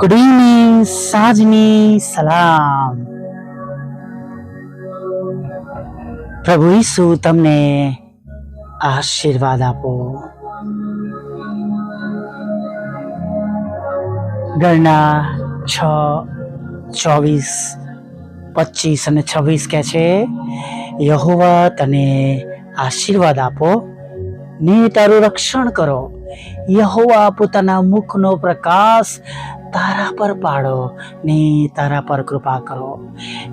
Good evening સાંજની સલામ પ્રભુ ઈસુ તમને આશીર્વાદ આપો. ગણના છ, ચોવીસ, પચીસ અને છવ્વીસ કહે છે યહોવા તને આશીર્વાદ આપો. ને તારું રક્ષણ કરો. યહોવા પોતાના મુખનો પ્રકાશ તારા પર પાડો ને તારા પર કૃપા કરો.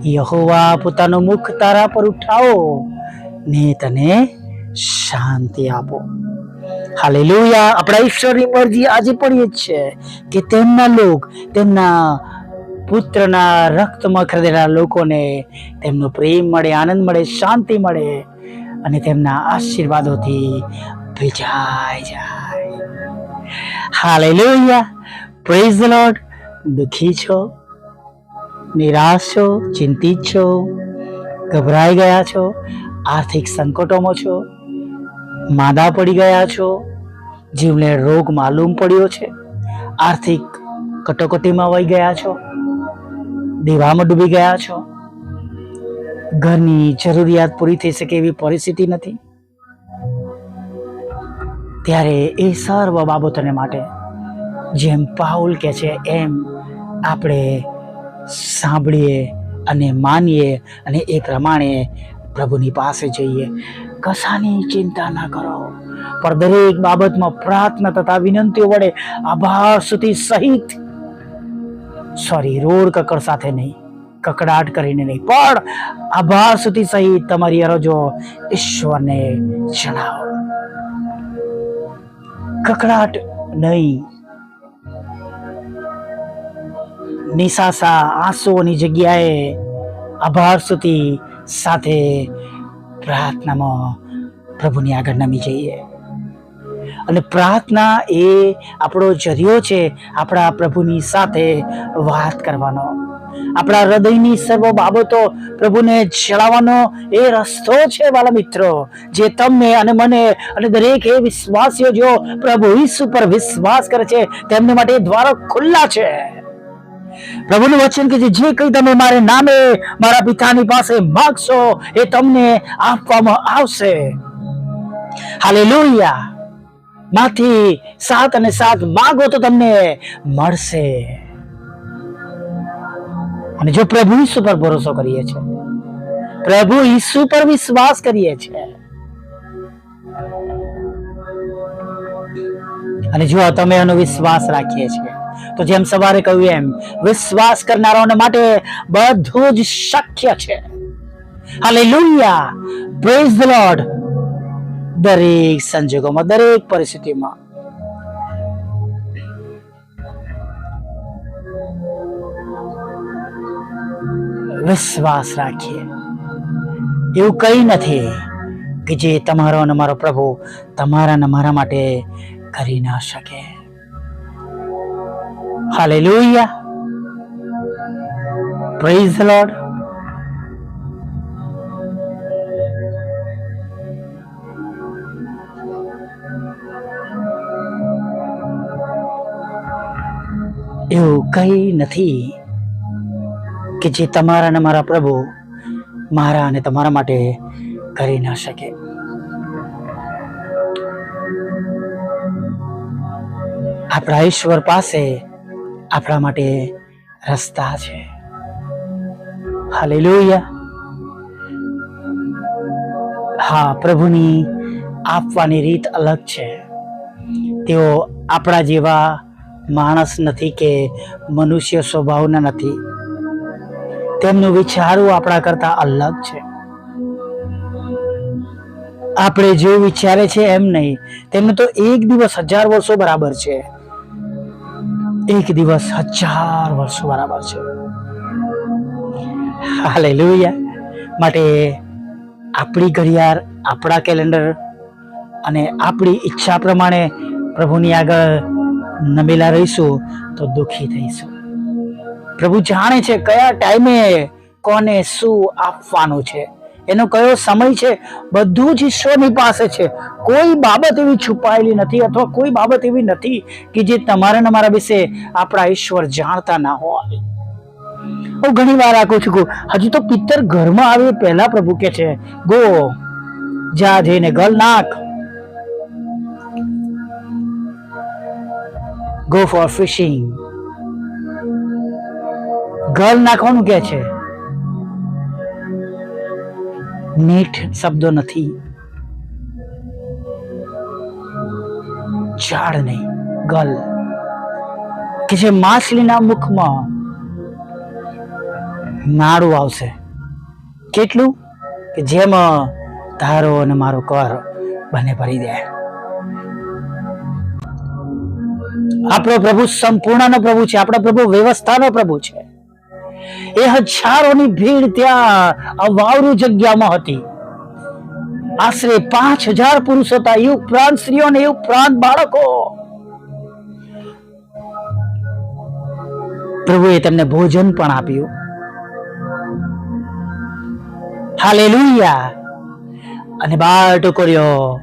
યહોવા પોતાનું મુખ તારા પર ઉઠાવો ને તને શાંતિ આપો. હાલેલુયા. આપણા ઈશ્વરની મરજી આજે પણ એ જ છે કે તેમના લોક, તેમના પુત્રના રક્તમાં ખરીદેલા લોકોને તેમનો પ્રેમ મળે, આનંદ મળે, શાંતિ મળે અને તેમના આશીર્વાદોથી ભીજાઈ જાય. હાલેલુયા પ્રેઝ ધ લોર્ડ દુઃખી છો? નિરાશ છો? ચિંતિત છો? ગભરાઈ ગયા છો? આર્થિક સંકટોમાં છો? માદા પડી ગયા છો? જીવને રોગ માલુમ પડ્યો છે? આર્થિક કટોકટીમાં વહી ગયા છો? દેવામાં ડૂબી ગયા છો? ઘરની જરૂરિયાત પૂરી થઈ શકે એવી પરિસ્થિતિ નથી? ત્યારે એ સર્વ બાબતોને માટે જેમ પાઉલ કે છે એમ આપણે સાંભળીએ અને માનીએ અને એ પ્રમાણે પ્રભુની પાસે જઈએ. કશાની ચિંતા ના કરો. પણ દરેક બાબતમાં પ્રાર્થના તથા વિનંતીઓ વડે આભાર સુધી સહિત સોરી, રોડ કકડ સાથે નહીં, કકડાટ કરીને નહીં, પણ આભાર સુધી સહિત તમારી અરજો ઈશ્વરને જણાવો. કકડાટ નહીં. નિશાસા આંસુઓની જગ્યાએ આભાર સુધી સાથે પ્રાર્થનામાં પ્રભુની આગળ નમી જઈએ. અને પ્રાર્થના એ આપણો જરિયો છે આપણા પ્રભુની સાથે વાત કરવાનો. આપણા હૃદયની સર્વ બાબતો પ્રભુને જણાવવાનો એ રસ્તો છે વાલા મિત્રો જે તમને અને મને અને દરેક એ વિશ્વાસીઓ જો પ્રભુ ઈસુ પર વિશ્વાસ કરે છે, તેમને માટે દ્વારો ખુલ્લા છે. પ્રભુનું વચન કે જે કંઈ તમે મારે નામે મારા પિતાની પાસે માગશો, એ તમને આપવામાં આવશે. હાલેલુયા. માંથી સાત અને સાત માગો તો તમને મળશે. અને જો પ્રભુ ઈસુ પર ભરોસો કરીએ છીએ, પ્રભુ ઈસુ પર વિશ્વાસ કરીએ છીએ. અને જો તમે એનો વિશ્વાસ રાખીએ છીએ. તો જેમ સવારે કહ્યું એમ, વિશ્વાસ કરનારાઓને માટે બધું જ શક્ય છે. હાલેલુયા. પ્રેઝ ધ લોર્ડ દરેક સંજોગોમાં, દરેક પરિસ્થિતિમાં વિશ્વાસ રાખીએ. એવું કંઈ નથી કે જે તમારો અને મારો પ્રભુ તમારા અને મારા માટે કરી ના શકે. હાલેલુયા. પ્રેઝ ધ લોર્ડ એવું કંઈ નથી કે જે તમારા અને મારા પ્રભુ મારા અને તમારા માટે કરી ના શકે. આપણા ઈશ્વર પાસે આપણા માટે રસ્તા છે. હાલેલુયા. હા, પ્રભુની આપવાની રીત અલગ છે. તેઓ આપણા જેવા માણસ નથી કે મનુષ્ય સ્વભાવના નથી. તેમનું વિચારવું આપણા કરતા અલગ છે. આપણે જે વિચારે છે એમ નહીં. તેમને તો એક દિવસ હજાર વર્ષો બરાબર છે. એક દિવસ હજાર વર્ષો બરાબર છે. હાલેલુયા. માટે આપણી ઘડિયાળ, આપણા કેલેન્ડર અને આપણી ઈચ્છા પ્રમાણે પ્રભુની આગળ નમેલા રહીશું તો દુઃખી થઈશું. પ્રભુ જાણે છે કયા ટાઈમે કોને શું આપવાનું છે. એનો કયો સમય છે. બધું જ ઈશ્વરની પાસે છે. કોઈ બાબત એવી છુપાયેલી નથી અથવા કોઈ બાબત એવી નથી કે જે તમારા ને વિશે આપણા ઈશ્વર જાણતા ના હોય. હું ઘણી વાર આખું છું હજુ તો પિત્તર ઘરમાં આવે પહેલા પ્રભુ કે છે, ગો, જા જઈને ગલ નાખ. ગો ફોર ફિશિંગ ગલ નાખવાનું કે છે. મીઠ શબ્દો નથી. ઝાડ નહીં, ગલ. કે જે માછલીના મુખમાં નાડું આવશે. કેટલું? કે જેમ તારો અને મારો કર બંને ભરી દે. આપણો પ્રભુ સંપૂર્ણનો પ્રભુ છે, આપણો પ્રભુ વ્યવસ્થાનો પ્રભુ છે. એ હજારોની ભીડ ત્યાં વાવરું જગ્યામાં હતી. આશરે પાંચ હજાર પુરુષ હતા. એ ઉપરાંત સ્ત્રીઓ ને, એ ઉપરાંત બાળકો. પ્રભુએ તેમને ભોજન પણ આપ્યું. હાલેલુયા. અને બાર કર્યો.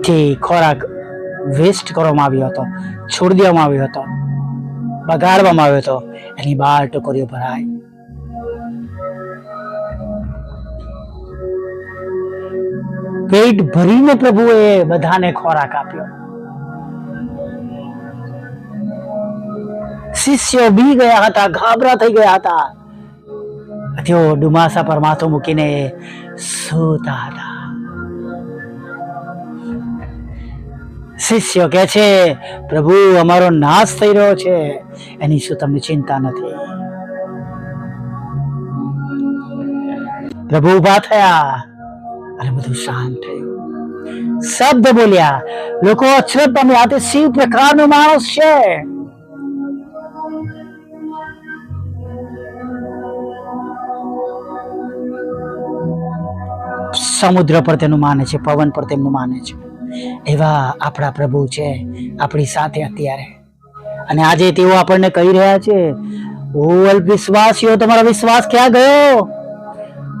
જે ખોરાક વેસ્ટ કરવામાં આવ્યો હતો. છોડી દેવામાં આવ્યો હતો. બગાડવામાં આવ્યો હતો. એની બાર ટુકડીઓ ભરાય પેટ ભરીને પ્રભુએ બધાને ખોરાક આપ્યો. શિષ્યો બી ગયા હતા ગાબરા થઈ ગયા હતા. તેઓ ડુમાસા પર માથું મૂકીને સૂતા હતા. શિષ્યો કે છે, પ્રભુ, અમારો નાશ થઈ રહ્યો છે. એની શું તમને ચિંતા નથી? પ્રભુ ઊભા થયા અને બધું શાંત થયું. શબ્દ બોલ્યા, લોકો અચરજ પામ્યા આ તે શિવ પ્રકારનો માણસ છે. સમુદ્ર પર તેનું માને છે, પવન પર તેમનું માને છે. એવા આપણા પ્રભુ છે, આપણી સાથે અત્યારે. અને આજે તેઓ આપણને કહી રહ્યા છે, ઓ અલ્પવિશ્વાસીઓ તમારો વિશ્વાસ ક્યાં ગયો?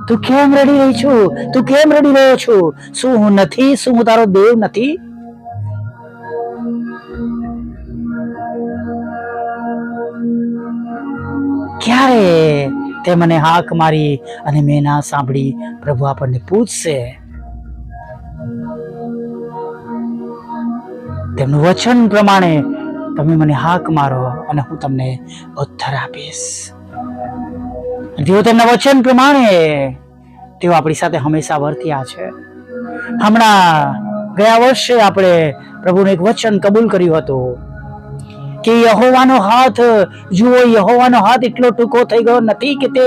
તું કેમ રડી રહી છું? તું કેમ રડી રહ્યો છું? શું હું નથી? શું હું તારો દેવ નથી? ક્યારે તે મને હાક મારી અને મેં ના સાંભળી? પ્રભુ આપણને પૂછશે. તેમનું વચન પ્રમાણે તમે મને હાક મારો અને હું તમને ઉત્તર આપીશ. તેઓ તેમના વચન પ્રમાણે તેઓ આપણી સાથે હંમેશા વર્ત્યા છે. હમણાં ગયા વર્ષે આપણે પ્રભુનું એક વચન કબૂલ કર્યું હતું કે યહોવાનો હાથ, જુઓ યહોવાનો હાથ એટલો ટૂંકો થઈ ગયો નથી કે તે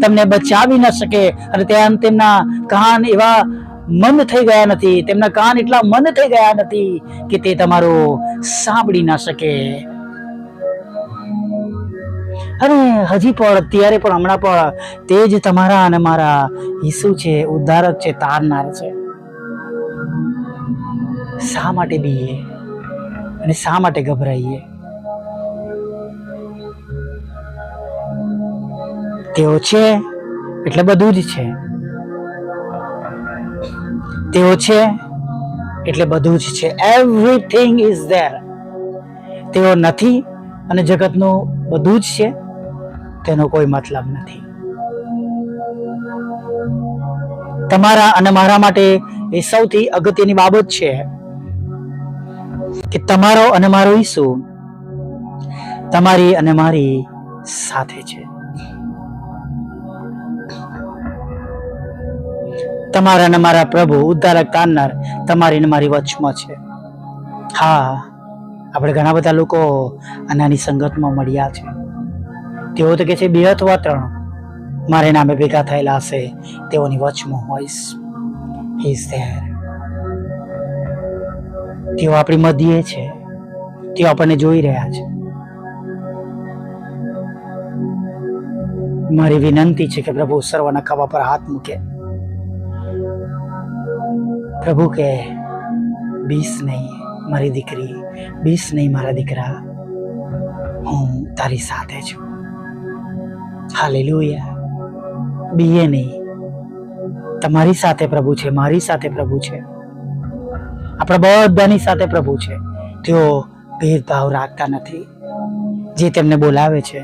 તમને બચાવી ન શકે અને ત્યાં તેમના કાન એવા મંદ થઈ ગયા નથી. તેમના કાન એટલા મંદ થઈ ગયા નથી કે તે તમારું સાંભળી ના શકે. અને હજી પણ, અત્યારે પણ, હમણાં પણ તે જ તમારા અને મારા ઈસુ છે, ઉદ્ધારક છે, તારનાર છે. શા માટે બીએ? અને શા માટે ગભરાઈએ? તેઓ છે, એટલે બધું જ છે. તેઓ છે? એટલે બધું જ છે. એવરીથિંગ ઇઝ ધેર તેઓ નથી અને જગતનું બધું જ છે. તેનો કોઈ મતલબ નથી. તમારા અને મારા માટે એ સૌથી અગત્યની બાબત છે કે તમારો અને મારો ઈસુ તમારી અને મારી સાથે છે. તમારા અને મારા પ્રભુ ઉદ્ધારક તારનાર તમારી ને મારી વચમાં છે. હા, આપણે ઘણા બધા લોકો આનાની સંગતમાં મળ્યા છે. તેઓ તો કે છે બે અથવા ત્રણ મારે નામે ભેગા થયેલા હશે, તેઓની વચમાં હોઈશ ઇઝ ધેર તેઓ આપણી મધ્યે છે. તેઓ આપણને જોઈ રહ્યા છે. મારી વિનંતી છે કે પ્રભુ સર્વના ખભા પર હાથ મૂકે. પ્રભુ કે, બીસ નહીં મારી દીકરી, બીસ નહીં મારા દીકરા. હું તારી સાથે છું. હાલેલુયા. બીએ નહીં. તમારી સાથે પ્રભુ છે, મારી સાથે પ્રભુ છે. આપણા બધાની સાથે પ્રભુ છે. તેઓ ભેદભાવ રાખતા નથી. જે તેમને બોલાવે છે,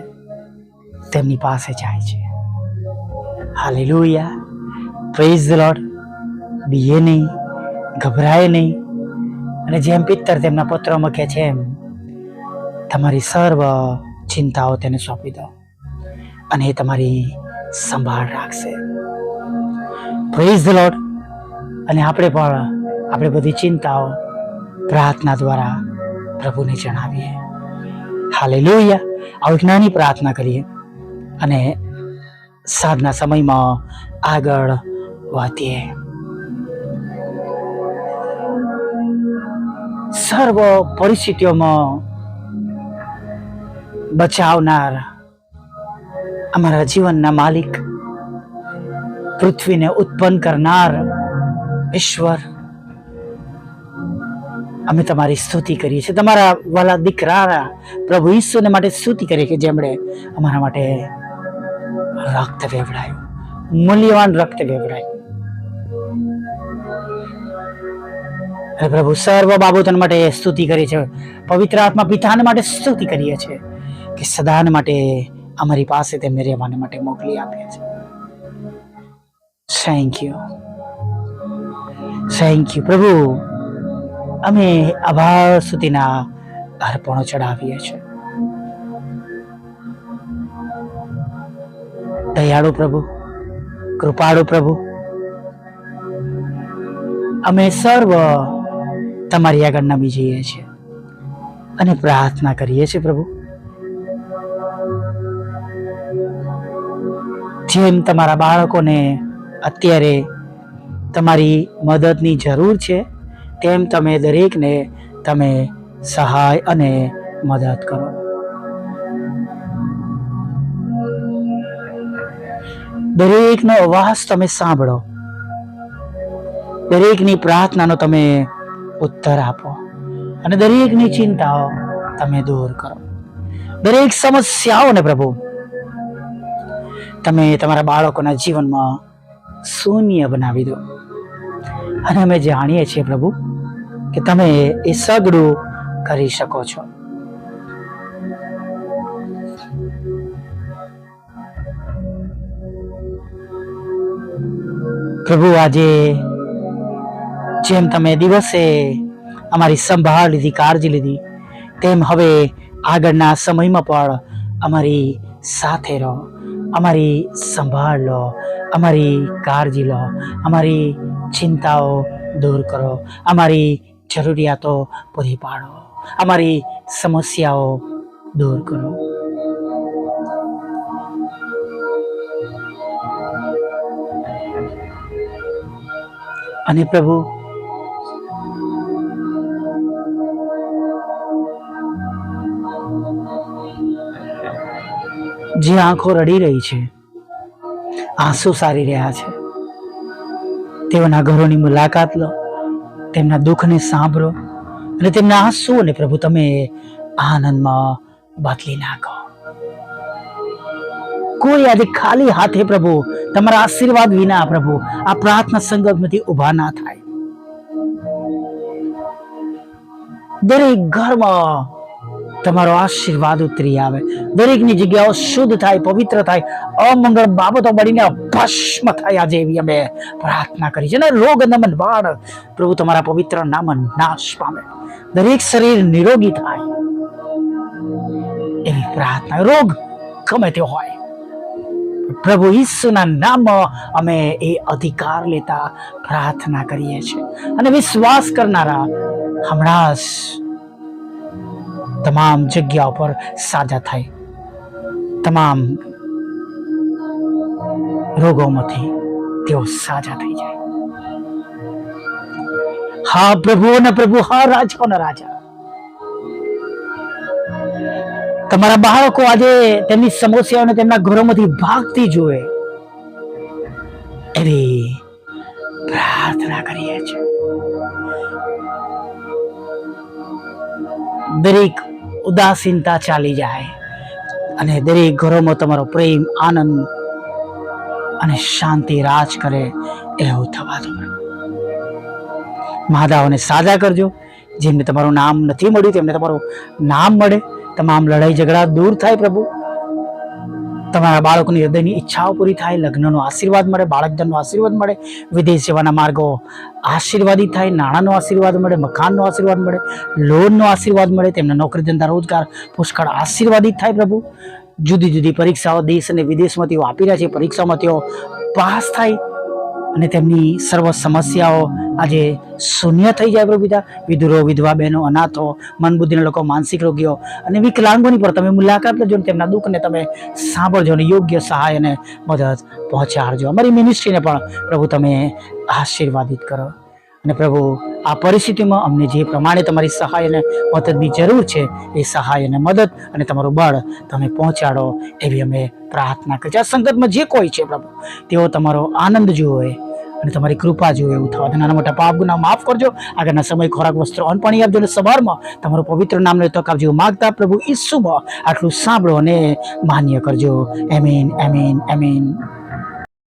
તેમની પાસે જાય છે. હાલેલુયા. પ્રેઝ લોડ બીએ નહીં. ગભરાય નહીં. અને જેમ પિત્તર તેમના પત્રમાં કહે છે એમ, તમારી સર્વ ચિંતાઓ તેને સોંપી દો અને એ તમારી સંભાળ રાખશે. પ્રેઝ ધ લોર્ડ અને આપણે પણ આપણે બધી ચિંતાઓ પ્રાર્થના દ્વારા પ્રભુને જણાવીએ. હાલે લોહિયા આવી નાની પ્રાર્થના કરીએ અને સાંજના સમયમાં આગળ વધીએ. સર્વ પરિસ્થિતિઓમાં બચાવનાર અમારા જીવનના માલિક, પૃથ્વીને ઉત્પન્ન કરનાર ઈશ્વર. અમે તમારી સ્તુતિ કરીએ છીએ. તમારા વાલા દીકરા પ્રભુ ઈશ્વરને માટે સ્તુતિ કરીએ કે જેમણે અમારા માટે રક્ત વેવડાયું. મૂલ્યવાન રક્ત વેવડાયું. અને પ્રભુ, સર્વ બાબતો માટે સ્તુતિ કરી છે. પવિત્ર આત્મા પિતાને માટે સ્તુતિ કરીએ છીએ કે સદાન માટે અમારી પાસે તેમને રહેવાને માટે મોકલી આપીએ છીએ. થેન્ક યુ થેન્ક યુ પ્રભુ, અમે આભાર સુધીના અર્પણો ચડાવીએ છીએ. દયાળુ પ્રભુ, કૃપાળુ પ્રભુ, અમે સર્વ તમારી આગળ નમી જઈએ છીએ. અને પ્રાર્થના કરીએ છીએ પ્રભુ. જેમ તમારા બાળકોને અત્યારે તમારી મદદની જરૂર છે, તેમ તમે દરેકને તમે સહાય અને મદદ કરો. દરેકનો અવાજ તમે સાંભળો. દરેકની પ્રાર્થનાનો તમે ઉત્તર આપો અને દરેકની ચિંતાઓ તમે દૂર કરો. દરેક સમસ્યાઓને પ્રભુ, તમે તમારા બાળકોના જીવનમાં શૂન્ય બનાવી દો. અને અમે જાણીએ છીએ પ્રભુ કે તમે એ સગડું કરી શકો છો. પ્રભુ આજે જેમ તમે દિવસે અમારી સંભાળ લીધી, કાળજી લીધી, તેમ હવે આગળના સમયમાં પણ અમારી સાથે રહો, અમારી સંભાળ લો, અમારી કાળજી લો, અમારી ચિંતાઓ દૂર કરો, અમારી જરૂરિયાતો પૂરી પાડો, અમારી સમસ્યાઓ દૂર કરો. અને પ્રભુ જે આંખો રડી રહી છે, આંસુ સારી રહ્યા છે. તેઓના ઘરોની મુલાકાત લો, તેમના દુઃખને સાંભળો અને તેમના આંસુઓને પ્રભુ તમે આનંદમાં બદલી નાખો. કોઈ આજે ખાલી હાથે પ્રભુ, તમારા આશીર્વાદ વિના પ્રભુ, આ પ્રાર્થના સંગતમાંથી ઊભા ના થાય. દરેક ઘરમાં તમારો આશીર્વાદ ઉતરી આવે. દરેકની જગ્યાઓ શુદ્ધ થાય, પવિત્ર થાય, અમંગળ બાબતો મળીને ભસ્મ થાય આજે એવી અમે પ્રાર્થના કરી છે. ને રોગ નમન વાળ પ્રભુ તમારા પવિત્ર નામ નાશ પામે. દરેક શરીર નિરોગી થાય એવી પ્રાર્થના. રોગ ગમે તે હોય, પ્રભુ ઈસુના નામ અમે એ અધિકાર લેતા પ્રાર્થના કરીએ છીએ. અને વિશ્વાસ કરનારા હમણાં જ તમામ જગ્યાઓ પર સાજા થાય. તમામ રોગોમાંથી તેઓ સાજા થઈ જાય. હા, પ્રભુ ને પ્રભુ, હા રાજાઓના રાજા. તમારા બાળકો આજે તેમની સમસ્યાઓને તેમના ઘરોમાંથી ભાગતી જુએ. એવી પ્રાર્થના કરીએ છીએ. દરેક ઉદાસીનતા ચાલી જાય અને દરેક ઘરોમાં તમારો પ્રેમ, આનંદ અને શાંતિ રાજ કરે એવું થવા દો. પ્રભુ સાજા કરજો. જેમને તમારું નામ નથી મળ્યું, તેમને તમારું નામ મળે. તમામ લડાઈ ઝઘડા દૂર થાય પ્રભુ. તમારા બાળકોની હૃદયની ઈચ્છાઓ પૂરી થાય, લગ્નનો આશીર્વાદ મળે બાળકજનનો આશીર્વાદ મળે, વિદેશ સેવાના માર્ગો આશીર્વાદિત થાય, નાણાંનો આશીર્વાદ મળે, મકાનનો આશીર્વાદ મળે, લોનનો આશીર્વાદ મળે, તેમના નોકરી ધંધા, રોજગાર, પુષ્કળ આશીર્વાદિત થાય પ્રભુ. જુદી જુદી પરીક્ષાઓ દેશ અને વિદેશમાં તેઓ આપી રહ્યા છે પરીક્ષામાં તેઓ પાસ થાય. અને તેમની સર્વ સમસ્યાઓ આજે શૂન્ય થઈ જાય પ્રભુતા વિધુરો, વિધવા બહેનો, અનાથો મન બુદ્ધિના લોકો, માનસિક રોગીઓ અને વિકલાંગોની પર તમે મુલાકાત લેજો અને તેમના દુઃખને તમે સાંભળજો અને યોગ્ય સહાય અને મદદ પહોંચાડજો. અમારી મિનિસ્ટ્રીને પણ પ્રભુ તમે આશીર્વાદિત કરો. અને પ્રભુ આ પરિસ્થિતિમાં અમને જે પ્રમાણે તમારી સહાય અને મદદની જરૂર છે, એ સહાય અને મદદ અને તમારું બળ તમે પહોંચાડો એવી અમે પ્રાર્થના કરી આ સંકટમાં જે કોઈ છે પ્રભુ, તેઓ તમારો આનંદ જુએ અને તમારી કૃપા જુએ. એવું થવા નાના મોટા પાપ ગુના માફ કરજો. આગળના સમય ખોરાક, વસ્ત્રો, અન્ન આપજો અને સવારમાં તમારું પવિત્ર નામને તક આપજો માગતા પ્રભુ ઈસુમાં આટલું સાંભળો અને માન્ય કરજો. એમીન એમીન એમીન